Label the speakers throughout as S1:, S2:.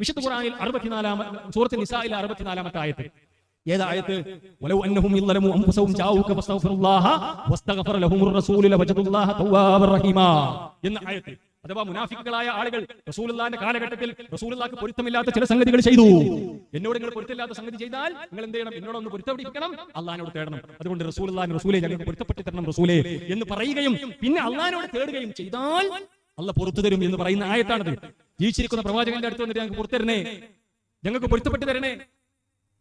S1: വിശുദ്ധ ഖുറാനിൽ അറുപത്തിനാലാമ സൂറത്ത് നിസായിൽ അറുപത്തിനാലാമത്തെ ആയത്ത്. ഏതായത്ത് വലൗ അന്നഹും ഇല്ലമു അൻഫുസഹും ജാഊക ഫസ്തഗ്ഫിറുല്ലാഹ വസ്തഗ്ഫറ ലഹുമുർ റസൂലു ലവജദുല്ലാഹ തവ്വാബർ റഹീമാ എന്ന ആയത്ത്. അഥവാ മുനാഫിക്കുകളായ ആളുകൾ റസൂലുള്ളാന്റെ കാലഘട്ടത്തിൽ റസൂലുള്ളാക്ക് പൊരുത്തമില്ലാത്ത ചില സംഗതികൾ ചെയ്തു. എന്നോട് നിങ്ങൾ പൊരുത്തമില്ലാത്ത സംഗതി ചെയ്താൽ നിങ്ങൾ എന്ത് ചെയ്യണം? എന്നോട് ഒന്ന് പൊരുത്തപ്പെടിക്കണം അള്ളഹാനോട് തേടണം. അതുകൊണ്ട് റസൂലുള്ളാൻ റസൂലെ ഞങ്ങൾക്ക് പൊരുത്തപ്പെട്ട് തരണം റസൂലെ എന്ന് പറയുകയും പിന്നെ അള്ളഹാനോട് തേടുകയും ചെയ്താൽ അല്ല പുറത്തു തരും എന്ന് പറയുന്ന ആയത്താണത്. ജീവിച്ചിരിക്കുന്ന പ്രവാചകന്റെ അടുത്ത് വന്നിട്ട് ഞങ്ങൾക്ക് പുറത്തു തരണേ. ഞങ്ങൾക്ക് പൊരുത്തപ്പെട്ട് തരണേ.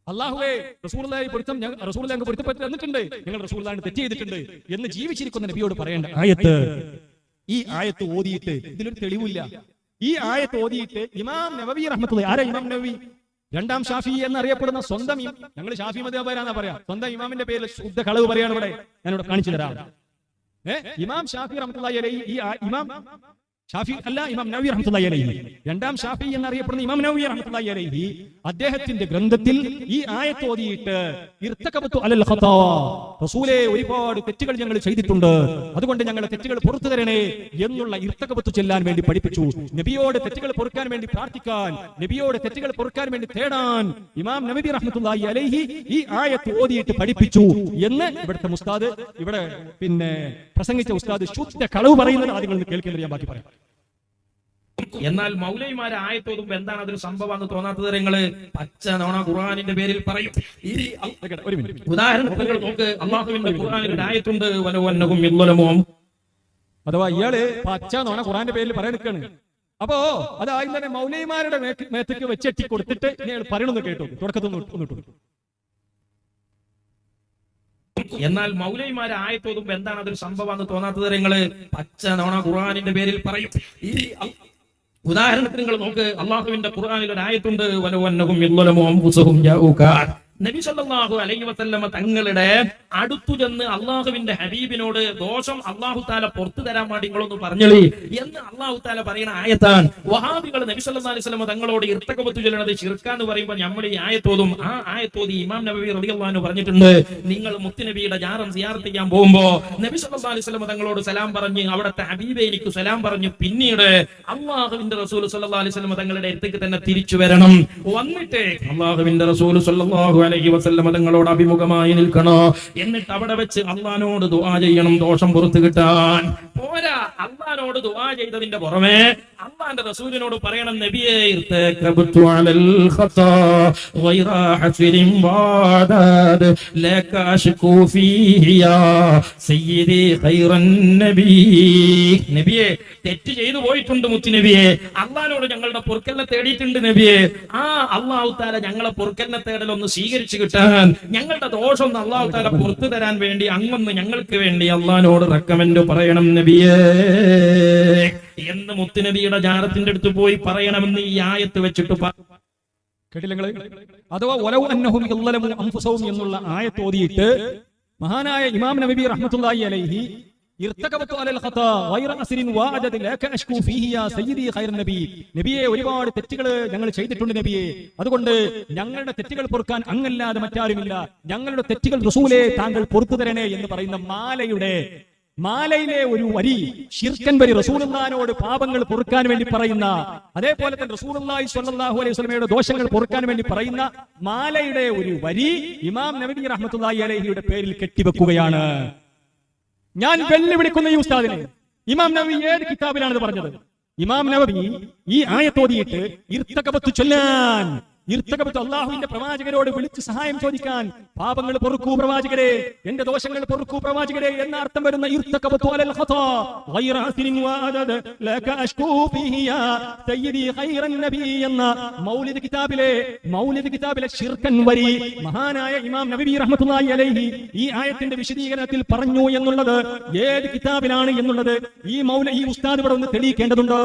S1: അള്ളാഹുവേ റസൂലുള്ളാഹി പൊരുത്തം റസൂലുള്ളാഹി ഞങ്ങൾക്ക് പൊരുത്തപ്പെട്ട് തന്നിട്ടുണ്ട്. ഞങ്ങൾ റസൂലുള്ളാഹിന് തെറ്റ് ചെയ്തിട്ടുണ്ട് എന്ന് ജീവിച്ചിരിക്കുന്ന നബിയോട് പറയേണ്ട ആയത്ത്. ഈ ആയത്ത് ഓതിയിട്ട് ഇതിലൊരു തെളിവില്ല. ഈ ആയത്ത് ഓതിയിട്ട് ഇമാം നബവി റഹ്മത്തുള്ളാഹി ആരാ ഇമാം നബി രണ്ടാം ഷാഫി എന്ന് അറിയപ്പെടുന്ന സ്വന്തം ഞങ്ങൾ ഷാഫി മതേബരാന്നാ പറയാ. സ്വന്തം ഇമാമിന്റെ പേരിൽ ശുദ്ധ കളവ് പറയാണ് ഇവിടെ. ഞാനിവിടെ കാണിച്ചു തരാം. ഇമാം ഷാഫി റഹ്മത്തുള്ള ഈ ഇമാം ഷാഫി അല്ല ഇമാം നവി റഹ്മത്തുള്ളാഹി അലൈഹി. രണ്ടാം ഷാഫി എന്നറിയപ്പെടുന്ന ഇമാം നവി റഹ്മത്തുള്ളാഹി അലൈഹി അദ്ദേഹത്തിന്റെ ഗ്രന്ഥത്തിൽ ഈ ആയത്ത് ഓതിയിട്ട് ഇർത്തകബത്തു അലൽ ഖതാ. റസൂലേ ഒരുപാട് തെറ്റുകൾ ഞങ്ങൾ ചെയ്തിട്ടുണ്ട്. അതുകൊണ്ട് ഞങ്ങളുടെ തെറ്റുകൾ പുറത്തു തരണേ എന്നുള്ള ഇർത്തകബത്തു ചെല്ലാൻ വേണ്ടി പഠിപ്പിച്ചു. നബിയോട് തെറ്റുകൾ പൊറുക്കാൻ വേണ്ടി പ്രാർത്ഥിക്കാൻ നബിയോട് തെറ്റുകൾ പൊറുക്കാൻ വേണ്ടി തേടാൻ ഇമാം നബി റഹ്മത്തുള്ളാഹി അലൈഹി ഈ ആയത്ത് ഓതിയിട്ട് പഠിപ്പിച്ചു എന്ന് ഇവിടുത്തെ മുസ്താദ് ഇവിടെ പിന്നെ പ്രസംഗിച്ച ഉസ്താദ് ശുദ്ധ കളവ് പറയുന്നത് ആദ്യം നിങ്ങൾ കേൾക്കുന്നത് ഞാൻ ബാക്കി പറയാം.
S2: എന്നാൽ മൗലൈമാരെ ആയത്തോതുമ്പോ എന്താണ് അതൊരു സംഭവം എന്ന് തോന്നാത്തത് നിങ്ങൾ പച്ച നോണ ഖുർആാനിന്റെ പേരിൽ പറയും. ഈ നോക്ക് അള്ളാഹുവിന്റെ ഖുർആാനിൽ ഒരു ആയത്തുണ്ട് വലവന്നഹും ഇല്ലമോ
S1: അഥവാ ഇയാൾ പച്ച നോണ ഖുറാന്റെ പേരിൽ പറയാൻ അപ്പോ അത് ആദ്യം തന്നെ മൗലൈമാരുടെ മേത്തേക്ക് വെച്ചെട്ടി കൊടുത്തിട്ട് ഇയാൾ പറയണമെന്ന് കേട്ടു തുടക്കത്തിൽ ഇട്ടു.
S2: എന്നാൽ മൗലൈമാരെ ആയത്തോതുമ്പോ എന്താണ് അതൊരു സംഭവം എന്ന് തോന്നാത്തത് നിങ്ങൾ പച്ച നോണ ഖുർആാനിന്റെ പേരിൽ പറയും. ഈ ഉദാഹരണത്തിന് നിങ്ങൾ നോക്ക് അള്ളാഹുവിന്റെ ഖുർആാനിൽ ഒരു ആയത്തുണ്ട് വനവന്നകും നബി സല്ലല്ലാഹു അലൈഹി വസല്ലമ തങ്ങളുടെ അടുത്തു ചെന്ന് അള്ളാഹുവിന്റെ ഹബീബിനോട് ദോഷം അള്ളാഹു താല പുറത്തു തരാൻ വേണ്ടി നിങ്ങളൊന്ന് പറഞ്ഞളി എന്ന് അള്ളാഹു താല പറയുന്ന ആയത്താൻ വഹാബികൾ നബി അലൈഹി സ്വലമ തങ്ങളോട് ഇർത്തകബത്തു ചൊല്ലണത് ചിർക്കാന്ന് പറയുമ്പോൾ നമ്മൾ ഈ ആയത്തോതും ആ ആയത്തോതി ഇമാം നബി അൻഹു പറഞ്ഞിട്ടുണ്ട്. നിങ്ങൾ മുത്തുനബിയുടെ ജാറം സിയാറത്ത് ചെയ്യാൻ പോകുമ്പോ നബി അലൈഹി സ്വലമ തങ്ങളോട് സലാം പറഞ്ഞ് അവിടുത്തെ ഹബീബെ എനിക്ക് സലാം പറഞ്ഞു പിന്നീട് അള്ളാഹുവിന്റെ റസൂൽ സല്ലാ അലൈഹി സ്വലമ തങ്ങളുടെ അടുത്തേക്ക് തന്നെ തിരിച്ചു വരണം. വന്നിട്ട് അള്ളാഹുവിന്റെ റസൂൽ സല്ലല്ലാഹു അലൈഹി വസല്ലമ തങ്ങളോട് അഭിമുഖമായി നിൽക്കണോ? എന്നിട്ട് അവിടെ വെച്ച് അള്ളഹാനോട് ദുആ ചെയ്യണം ദോഷം പുറത്തു കിട്ടാൻ. പോരാ അള്ളഹാനോട് ദുവാ ചെയ്തതിന്റെ പുറമെ അള്ളാന്റെ റസൂലിനോട് പറയണം നബിയെ നബിയെ തെറ്റ് ചെയ്തു പോയിട്ടുണ്ട് മുത്തി നബിയെ. അള്ളഹാനോട് ഞങ്ങളുടെ പൊറുക്കലിനെ തേടിയിട്ടുണ്ട് നബിയെ. ആ അള്ളാഹു താല ഞങ്ങളെ പൊറുക്കലിനെ തേടലൊന്ന് സ്വീകരിച്ചു കിട്ടാൻ ഞങ്ങളുടെ ദോഷം ഒന്ന് അള്ളാഹു താല പുറത്തു തരാൻ വേണ്ടി അങ്ങൊന്ന് ഞങ്ങൾക്ക് വേണ്ടി അള്ളഹാനോട് റെക്കമെന്റ് പറയണം നബിയേ. എന്ന് മുത്തുനബിയുടെ ജാരത്തിന്റെ അടുത്ത് പോയി പറയണമെന്ന് ഈ ആയത്ത് വെച്ചിട്ട്
S1: കേട്ടില്ല അഥവാ ഒലവ് അന്നഹും ഇല്ലമു അംഫുസവും എന്നുള്ള ആയത്ത് ഓതിയിട്ട് മഹാനായ ഇമാം നബി റഹ്മത്തുള്ളാഹി അലൈഹി ഇർത്തകബത്തു അലൽ ഖതാ ഗൈറ അസ്രിൻ വാഅദദ് ലക അശ്കു ഫീഹി യാ സയ്യിദി ഖൈറൻ നബി. നബിയെ ഒരുപാട് തെറ്റുകൾ ഞങ്ങൾ ചെയ്തിട്ടുണ്ട് നബിയെ. അതുകൊണ്ട് ഞങ്ങളുടെ തെറ്റുകൾ പൊറുക്കാൻ അങ്ങല്ലാതെ മറ്റാരുമില്ല. ഞങ്ങളുടെ തെറ്റുകൾ റസൂലെ താങ്കൾ പൊറുത്തു തരണേ എന്ന് പറയുന്ന മാലയുടെ മാലയിലെ ഒരു വരി ഷിർക്കൻ വരി റസൂലുള്ളാഹിനോട് പാപങ്ങൾ പൊറുക്കാൻ വേണ്ടി പറയുന്ന അതേപോലെ തന്നെ റസൂലുള്ളാഹി സ്വല്ലല്ലാഹു അലൈഹി വസല്ലമയുടെ ദോഷങ്ങൾ പൊറുക്കാൻ വേണ്ടി പറയുന്ന മാലയുടെ ഒരു വരി ഇമാം നബി റഹ്മത്തുള്ളാഹി അലൈഹിയുടെ പേരിൽ കെട്ടിവെക്കുകയാണ്. ഞാൻ വെല്ലുവിളിക്കുന്ന ഈ ഉസ്താദിനെ. ഇമാം നബി ഏത് കിതാബിലാണ് പറഞ്ഞത്? ഇമാം നബി ഈ ആയത്തോതിയിട്ട് ഇർത്തകബത്ത് ചൊല്ലാൻ. ഇർത്തകബത്ത് അള്ളാഹുവിന്റെ പ്രവാചകരോട് വിളിച്ച് സഹായം ചോദിക്കാൻ പാപങ്ങൾ പൊറുക്കൂ പ്രവാചകരെ എന്റെ ദോഷങ്ങൾ പൊറുക്കൂ പ്രവാചകരെ എന്ന അർത്ഥം വരുന്ന എന്ന മൗലിദ് കിതാബിലെ മൗലിദ് കിതാബിലെ ഷിർക്കൻ വരി മഹാനായ ഇമാം നബി റഹ്മത്തുള്ളാഹി അലൈഹി ഈ ആയത്തിന്റെ വിശദീകരണത്തിൽ പറഞ്ഞു എന്നുള്ളത് ഏത് കിതാബിലാണ് എന്നുള്ളത് ഈ മൗല ഈ ഉസ്താദ് ഇവിടെ ഒന്ന് തെളിയിക്കേണ്ടതുണ്ട്.